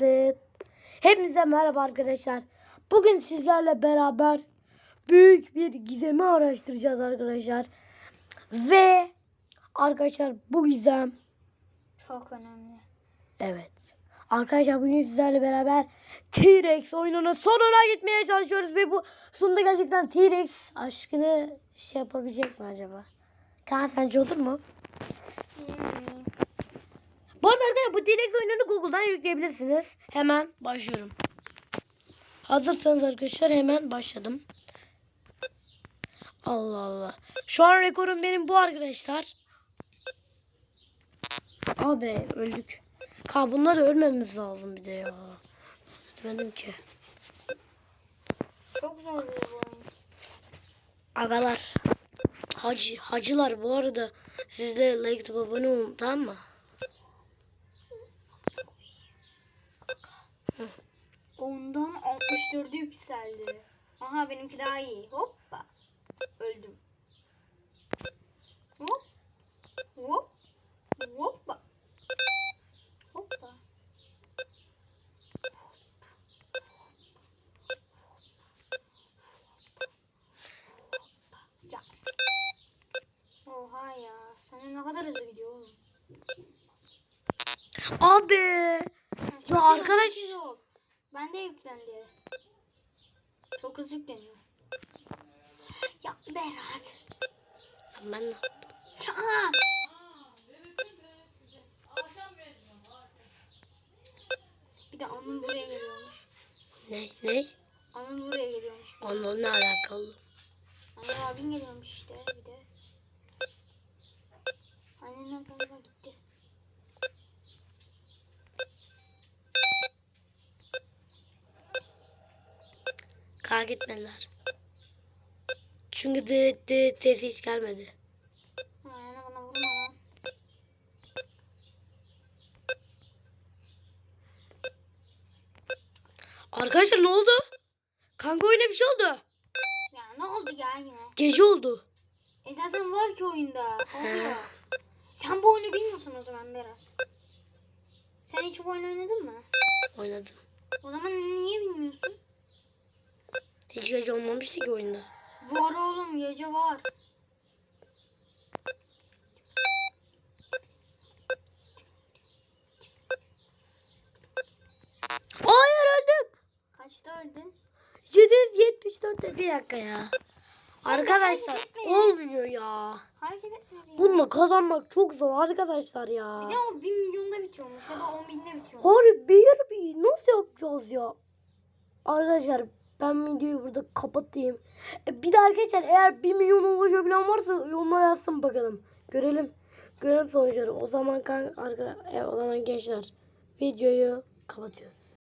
Dıt. Hepinize merhaba arkadaşlar. Bugün sizlerle beraber büyük bir gizemi araştıracağız arkadaşlar. Ve arkadaşlar bu gizem Çok önemli. evet. Arkadaşlar bugün sizlerle beraber T-Rex oyununun sonuna gitmeye çalışıyoruz ve bu sonunda gerçekten T-Rex aşkını şey yapabilecek mi acaba? Kaan sence olur mu? Bu arada arkadaşlar bu T-Rex oyununu Google'dan yükleyebilirsiniz. Hemen başlıyorum. Hazırsanız arkadaşlar hemen başladım. Allah Allah. Şu an rekorum benim bu arkadaşlar. Abi öldük. Ka bunları ölmemiz lazım bir de ya. Benim ki. Çok zor oyun. Agalar. Hacı, hacılar bu arada siz de like abone olun tamam mı? Ondan 64'ü yükseldi. Aha benimki daha iyi. Hoppa. Öldüm. Hop. Hop. Hoppa. Hoppa. Ya. Oha ya. Sen ne kadar hızlı gidiyor oğlum. Abi. Ol, arkadaş- ol. Ben de yüklendi. Çok hızlı yükleniyor. Ya Berat. Ben de. Ya. Bir de Anıl buraya geliyormuş. Ne? Ne? Anıl buraya geliyormuş. Onunla ne alakalı? Anıl abin geliyormuş işte bir de. Annenle babama gitti. Kar gitmediler. Çünkü dıt dıt sesi hiç gelmedi. Ayağına bana vurma lan. Arkadaşlar ne oldu? Kanka oyuna bir şey oldu. Ya ne oldu ya yine? Gece oldu. E zaten var ki oyunda. Oluyor. Sen bu oyunu bilmiyorsun o zaman Berat. Sen hiç bu oyunu oynadın mı? Oynadım. O zaman niye bilmiyorsun? Hiç gece olmamıştı ki oyunda. Var oğlum gece var. Hayır öldüm. Kaçta öldün? 774 bir dakika ya. Arkadaşlar hareket olmuyor ya. Hareket etme bir ya. Bununla kazanmak çok zor arkadaşlar ya. Bir de o 1 milyonda bitiyormuş ya da 10 binde bitiyormuş. Harbi bir bir nasıl yapacağız ya? Arkadaşlar ben videoyu burada kapatayım. E, bir de arkadaşlar eğer 1 milyon ulaşabilen varsa yorumlara yazsın bakalım. Görelim. Görelim sonuçları. O zaman kan arkadaşlar, o zaman gençler videoyu kapatıyoruz.